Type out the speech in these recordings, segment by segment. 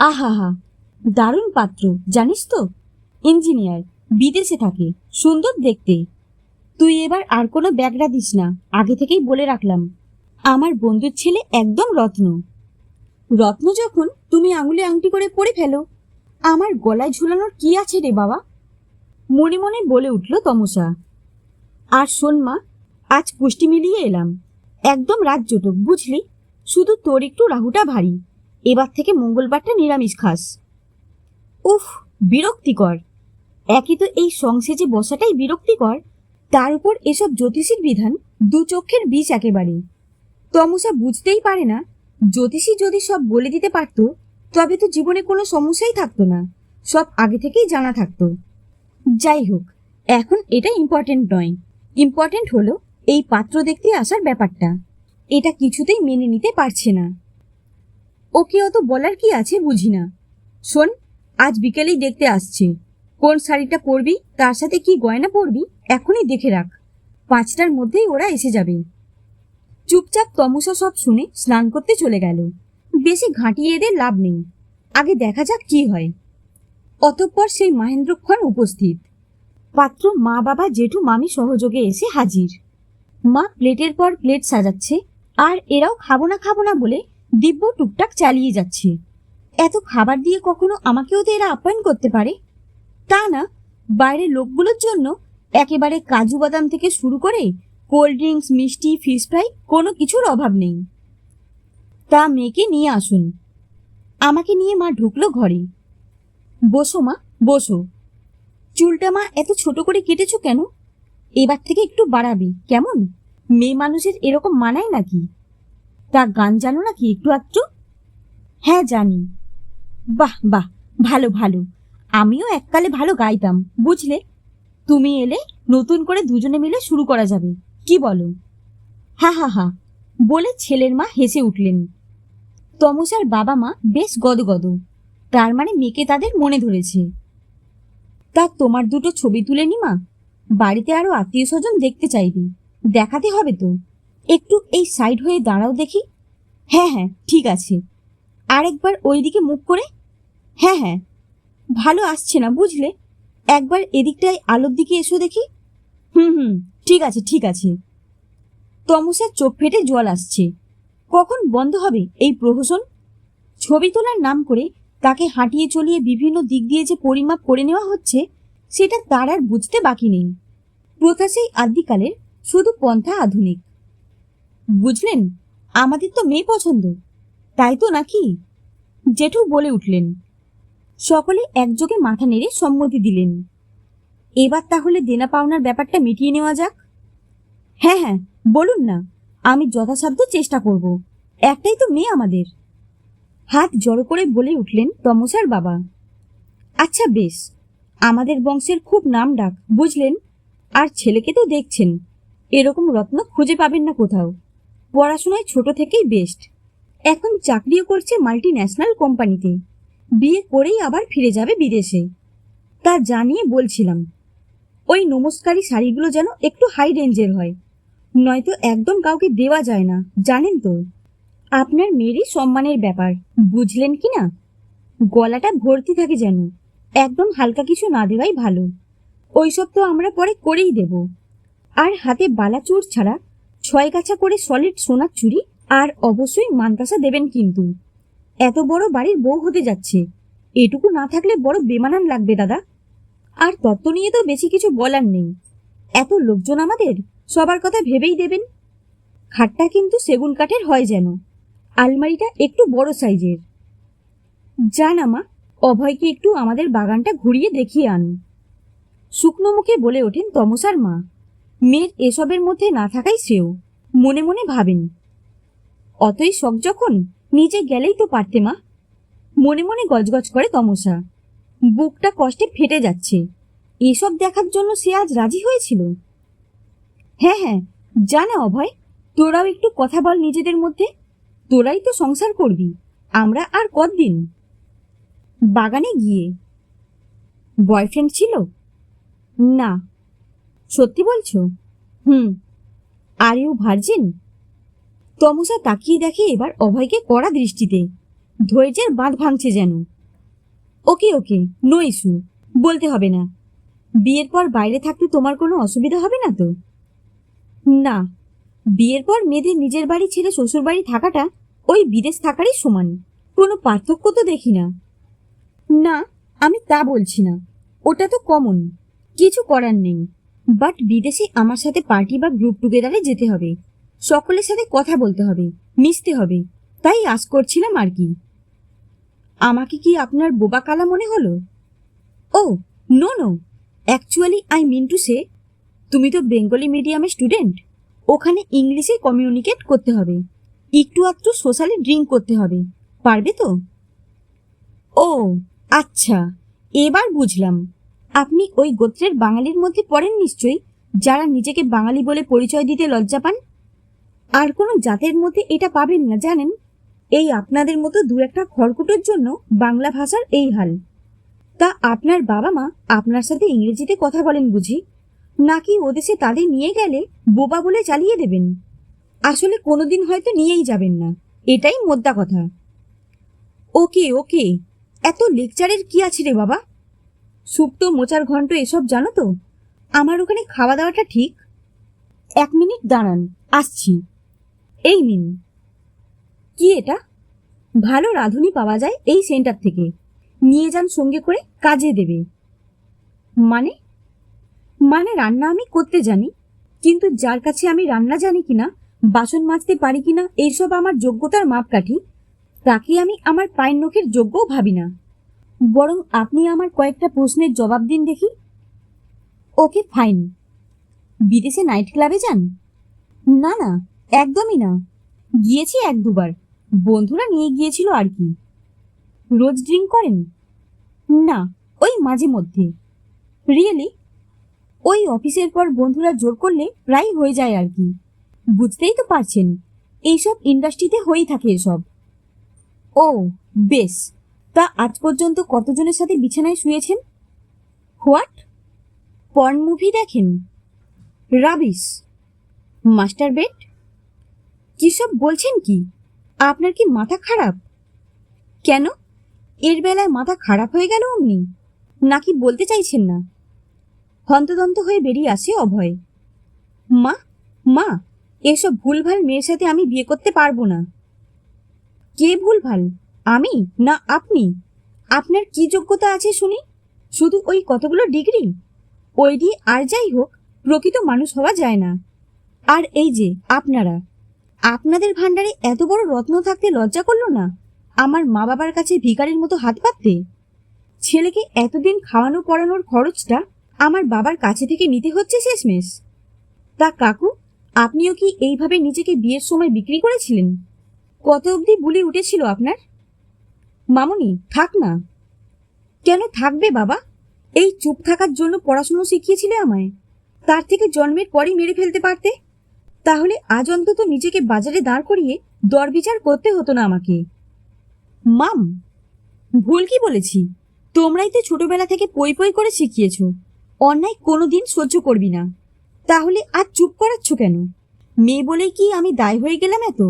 আহা হা, দারুণ পাত্র, জানিস তো? ইঞ্জিনিয়ার, বিদেশে থাকে, সুন্দর দেখতে। তুই এবার আর কোনো ব্যাগরা দিস না, আগে থেকেই বলে রাখলাম। আমার বন্ধুর ছেলে একদম রত্ন। রত্ন যখন তুমি আঙুলে আংটি করে পরে ফেলো, আমার গলায় ঝুলানোর কি আছে রে বাবা? মনে মনে বলে উঠল তমসা। আর শোন মা, আজ পুষ্টি মিলিয়ে এলাম। একদম রাত জোটক, বুঝলি? শুধু তোর একটু রাহুটা ভারী। এবার থেকে মঙ্গলবারটা নিরামিষ খাস। উফ, বিরক্তিকর। একই তো এই সংসেজে বসাটাই বিরক্তিকর। তার উপর এসব জ্যোতিষীর বিধান দু চক্ষের বিষ একেবারে তমসা বুঝতেই পারে না, জ্যোতিষী যদি সব বলে দিতে পারত, তবে তো জীবনে কোনো সমস্যাই থাকতো না, সব আগে থেকেই জানা থাকতো। যাই হোক, এখন এটা ইম্পর্টেন্ট নয়। ইম্পর্টেন্ট হলো এই পাত্র দেখতে আসার ব্যাপারটা। এটা কিছুতেই মেনে নিতে পারছে না। ওকে অত বলার কি আছে বুঝি না। শোন, আজ বিকেলেই দেখতে আসছে। কোন শাড়িটা পরবি, তার সাথে কি গয়না পরবি, এখনই দেখে রাখ। পাঁচটার মধ্যেই ওরা এসে যাবে। চুপচাপ তমসা সব শুনে স্নান করতে চলে গেল। বেশি ঘাঁটিয়ে এদের লাভ নেই। আগে দেখা যাক কি হয়। অতঃপর সেই মহেন্দ্রক্ষণ উপস্থিত। পাত্র মা বাবা জেঠু মামি সহযোগে এসে হাজির। মা প্লেটের পর প্লেট সাজাচ্ছে, আর এরাও খাব না খাব না বলে দিব্য টুকটাক চালিয়ে যাচ্ছে। এত খাবার দিয়ে কখনো আমাকেও তো এরা আপ্যায়ন করতে পারে? তা না, বাইরের লোকগুলোর জন্য একেবারে কাজু বাদাম থেকে শুরু করে কোল্ড ড্রিঙ্কস, মিষ্টি, ফিশ ফ্রাই কোনো কিছুর অভাব নেই। তা মেয়েকে নিয়ে আসুন। আমাকে নিয়ে মা ঢুকলো ঘরে। বসো মা, বসো। চুলটা মা এত ছোট করে কেটেছো কেন? এবার থেকে একটু বাড়াবে, কেমন? মেয়ে মানুষের এরকম মানায় নাকি? তা গান জানো নাকি একটু একটু হ্যাঁ জানি। বাহ বাহ, ভালো ভালো। আমিও এককালে ভালো গাইতাম, বুঝলে? তুমি এলে নতুন করে দুজনে মিলে শুরু করা যাবে, কি বলো? হা হা হা, বলে ছেলের মা হেসে উঠলেন। তমসার বাবা মা বেশ গদগদ, তার মানে মেয়েকে তাদের মনে ধরেছে। তা তোমার দুটো ছবি তুলে নি মা? বাড়িতে আরও আত্মীয় স্বজন দেখতে চাইবি, দেখাতে হবে তো। একটু এই সাইড হয়ে দাঁড়াও দেখি। হ্যাঁ হ্যাঁ ঠিক আছে। আরেকবার ওইদিকে মুখ করে। হ্যাঁ হ্যাঁ ভালো আসছে না, বুঝলে? একবার এদিকটায় আলোর দিকে এসো দেখি। হুম হুম, ঠিক আছে ঠিক আছে। তমসার চোখ ফেটে জল আসছে। কখন বন্ধ হবে এই প্রহসন? ছবি তোলার নাম করে তাকে হাঁটিয়ে চলিয়ে বিভিন্ন দিক দিয়ে যে পরিমাপ করে নেওয়া হচ্ছে, সেটা তার আর বুঝতে বাকি নেই। প্রথা সেই আদিকালের শুধু পন্থা আধুনিক। বুঝলেন? আমাদের তো মেয়ে পছন্দ। তাই তো নাকি? জেঠু বলে উঠলেন। সকলে একযোগে মাথা নেড়ে সম্মতি দিলেন। এবার তাহলে দেনা পাওনার ব্যাপারটা মিটিয়ে নেওয়া যাক। হ্যাঁ হ্যাঁ বলুন না, আমি যথাসাধ্য চেষ্টা করব। একটাই তো মেয়ে আমাদের। হাত জড়ো করে বলে উঠলেন তমসার বাবা। আচ্ছা বেশ, আমাদের বংশের খুব নাম ডাক, বুঝলেন? আর ছেলেকে তো দেখছেন, এরকম রত্ন খুঁজে পাবেন না কোথাও। পড়াশোনায় ছোট থেকেই বেস্ট এখন চাকরিও করছে মাল্টি ন্যাশনাল কোম্পানিতে বিয়ে করেই আবার ফিরে যাবে বিদেশে। তা জানিয়ে বলছিলাম, ওই নমস্কারী শাড়িগুলো যেন একটু হাই রেঞ্জের হয়। নয়তো একদম কাউকে দেওয়া যায় না, জানেন তো? আপনার মেয়েরই সম্মানের ব্যাপার, বুঝলেন কি না? গলাটা ভর্তি থাকে যেন, একদম হালকা কিছু না দেওয়াই ভালো। ওইসব তো আমরা পরে করেই দেব। আর হাতে বালা চোর ছাড়া ছয় গাছা করে সলিড সোনার চুড়ি আর অবশ্যই মানতাসা দেবেন কিন্তু। এত বড় বাড়ির বউ হতে যাচ্ছে। এটুকু না থাকলে বড় বেমানান লাগবে দাদা। আর তত্ত্ব নিয়ে তো বেশি কিছু বলার নেই। এত লোকজন আমাদের, সবার কথা ভেবেই দেবেন। খাটটা কিন্তু সেগুন কাঠের হয় যেন। আলমারিটা একটু বড় সাইজের। যান আমা, অভয়কে একটু আমাদের বাগানটা ঘুরিয়ে দেখিয়ে আন শুকনো মুখে বলে ওঠেন তমসার মা। মেয়ের এসবের মধ্যে না থাকাই শ্রেয়। মনে মনে ভাবেন। অতই শখ যখন নিজে গেলেই তো পারতে মা। মনে মনে গজগজ করে তমসা। বুকটা কষ্টে ফেটে যাচ্ছে। এসব দেখার জন্য সে আজ রাজি হয়েছিল? হ্যাঁ হ্যাঁ জানা অভয়, তোরাও একটু কথা বল নিজেদের মধ্যে। তোরাই তো সংসার করবি। আমরা আর কতদিন? বাগানে গিয়ে। বয়ফ্রেন্ড ছিল? না সত্যি বলছো? হুম। আর ইউ ভার্জিন তমসা তাকিয়ে দেখে এবার অভয়কে কড়া দৃষ্টিতে। ধৈর্যের বাঁধ ভাঙছে যেন। ওকে ওকে, নো ইস্যু, বলতে হবে না। বিয়ের পর বাইরে থাকতে তোমার কোনো অসুবিধা হবে না তো? না। বিয়ের পর মেয়েদের নিজের বাড়ি ছেড়ে শ্বশুর বাড়ি থাকাটা ওই বিদেশ থাকারই সমান। কোনো পার্থক্য তো দেখি না। না, আমি তা বলছি না। ওটা তো কমন কিছু করার নেই। বাট বিদেশে আমার সাথে পার্টি বা গ্রুপ টুগেদারে যেতে হবে। সকলের সাথে কথা বলতে হবে, মিশতে হবে। তাই আশ করছিলাম আর কি। আমাকে কি আপনার বোবা কালা মনে হলো? ও no no actually I mean to say তুমি তো বেঙ্গলি মিডিয়ামের স্টুডেন্ট ওখানে ইংলিশে কমিউনিকেট করতে হবে। একটু আধটু সোশ্যালি ড্রিঙ্ক করতে হবে। পারবে তো? ও আচ্ছা। এবার বুঝলাম। আপনি ওই গোত্রের বাঙালির মধ্যে পড়েন নিশ্চয়ই, যারা নিজেকে বাঙালি বলে পরিচয় দিতে লজ্জা পান? আর কোনো জাতের মধ্যে এটা পাবেন না, জানেন? এই আপনাদের মতো দু একটা খড়কুটোর জন্য বাংলা ভাষার এই হাল। তা আপনার বাবা মা আপনার সাথে ইংরেজিতে কথা বলেন বুঝি? নাকি ওদেশে তাদের নিয়ে গেলে বোবা বলে চালিয়ে দেবেন? আসলে কোনোদিন হয়তো নিয়েই যাবেন না, এটাই মোদ্দা কথা। ওকে ওকে, এত লেকচারের কি আছে রে বাবা? শুক্তো মোচার ঘন্ট, এসব জানো তো? আমার ওখানে খাওয়া দাওয়াটা ঠিক? এক মিনিট দাঁড়ান, আসছি। এই নিন। কি এটা? ভালো রাঁধুনি পাওয়া যায় এই সেন্টার থেকে। নিয়ে যান সঙ্গে করে, কাজে দেবে। মানে? মানে রান্না আমি করতে জানি, কিন্তু যার কাছে আমি রান্না জানি কিনা, বাসন মাজতে পারি কিনা, এইসব আমার যোগ্যতার মাপকাঠি, তাকে আমি আমার পায়ের নখের যোগ্যও ভাবি না। বরং আপনি আমার কয়েকটা প্রশ্নের জবাব দিন দেখি। ওকে, ফাইন। বিদেশে নাইট ক্লাবে যান? না না, একদমই না। গিয়েছি এক দুবার। বন্ধুরা নিয়ে গিয়েছিল আর কি। রোজ ড্রিঙ্ক করেন? না, ওই মাঝে মধ্যে। রিয়েলি? ওই অফিসের পর বন্ধুরা জোর করলে প্রায় হয়ে যায় আর কি। বুঝতেই তো পারছেন, এইসব ইন্ডাস্ট্রিতে হয়েই থাকে এসব। ও, বেশ। তা আজ পর্যন্ত কতজনের সাথে বিছানায় শুয়েছেন? হোয়াট? পর্ন মুভি দেখেন? রাবিস। Master bed? সব বলছেন কি? আপনার কি মাথা খারাপ? কেন? এর বেলায় মাথা খারাপ হয়ে গেল অমনি? নাকি বলতে চাইছেন না? হন্তদন্ত হয়ে বেরিয়ে আসে অভয়। মা মা, এসব ভুলভাল মেয়ের সাথে আমি বিয়ে করতে পারব না। কে ভুলভাল? আমি? না, আপনি? আপনার কি যোগ্যতা আছে শুনি? শুধু ওই কতগুলো ডিগ্রি? ওই দিয়ে আর যাই হোক, প্রকৃত মানুষ হওয়া যায় না। আর এই যে, আপনারা। আপনাদের ভাণ্ডারে এত বড় রত্ন থাকতে লজ্জা করল না? আমার মা বাবার কাছে ভিখারির মতো হাত পাততে? ছেলেকে এতদিন খাওয়ানো পড়ানোর খরচটা আমার বাবার কাছে থেকে নিতে হচ্ছে শেষমেশ। তা কাকু, আপনিও কি এইভাবে নিজেকে বিয়ের সময় বিক্রি করেছিলেন? কত অবধি বুলি উঠেছিল আপনার? মামুনি, থাক না। কেন থাকবে বাবা? এই চুপ থাকার জন্য পড়াশুনো শিখিয়েছিলে আমায়। তার থেকে জন্মের পরই মেরে ফেলতে পারতে? তাহলে আজ অন্তত নিজেকে বাজারে দাঁড় করিয়ে দরবিচার করতে হতো না আমাকে। মাম, ভুল কি বলেছি? তোমরাই তো ছোটবেলা থেকে পই পই করে শিখিয়েছ। অন্যায় কোনো দিন সহ্য করবি না। তাহলে আজ চুপ করাচ্ছ কেন? মেয়ে বলেই কি আমি দায় হয়ে গেলাম এত?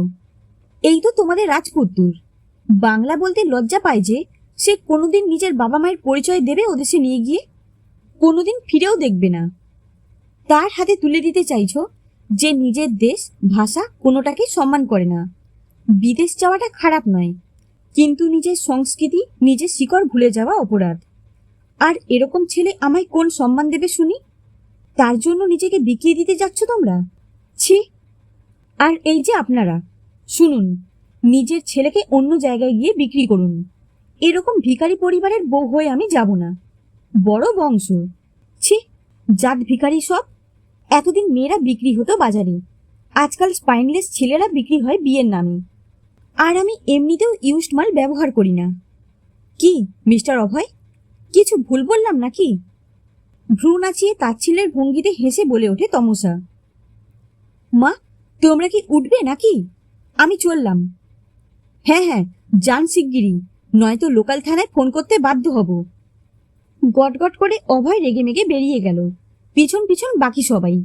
এই তো তোমাদের রাজপুত্তুর। বাংলা বলতে লজ্জা পায় যে সে কোনোদিন নিজের বাবা মায়ের পরিচয় দেবে ওদেশে নিয়ে গিয়ে? কোনোদিন ফিরেও দেখবে না। তার হাতে তুলে দিতে চাইছ যে নিজের দেশ, ভাষা কোনোটাকে সম্মান করে না। বিদেশ যাওয়াটা খারাপ নয়, কিন্তু নিজের সংস্কৃতি, নিজের শিকড় ভুলে যাওয়া অপরাধ। আর এরকম ছেলে আমায় কোন সম্মান দেবে শুনি? তার জন্য নিজেকে বিকিয়ে দিতে যাচ্ছ তোমরা? ছি। আর এই যে আপনারা, শুনুন। নিজের ছেলেকে অন্য জায়গায় গিয়ে বিক্রি করুন। এরকম ভিখারি পরিবারের বউ হয়ে আমি যাব না। বড় বংশ। ছি, জাত ভিকারি সব। এতদিন মেয়েরা বিক্রি হতো বাজারে। আজকাল স্পাইনলেস ছেলেরা বিক্রি হয় বিয়ের নামে। আর আমি এমনিতেও ইউজড মাল ব্যবহার করি না। কি, মিস্টার অভয়? কিছু ভুল বললাম নাকি? ভ্রু নাচিয়ে তাচ্ছিলের ভঙ্গিতে হেসে বলে ওঠে তমসা। মা, তোমরা কি উঠবে নাকি? আমি চললাম। হ্যাঁ হ্যাঁ যান শিগগিরি নয়তো লোকাল থানায় ফোন করতে বাধ্য হব। গটগট করে অভয় রেগে মেগে বেরিয়ে গেল। পিছন পিছন বাকি সবাই।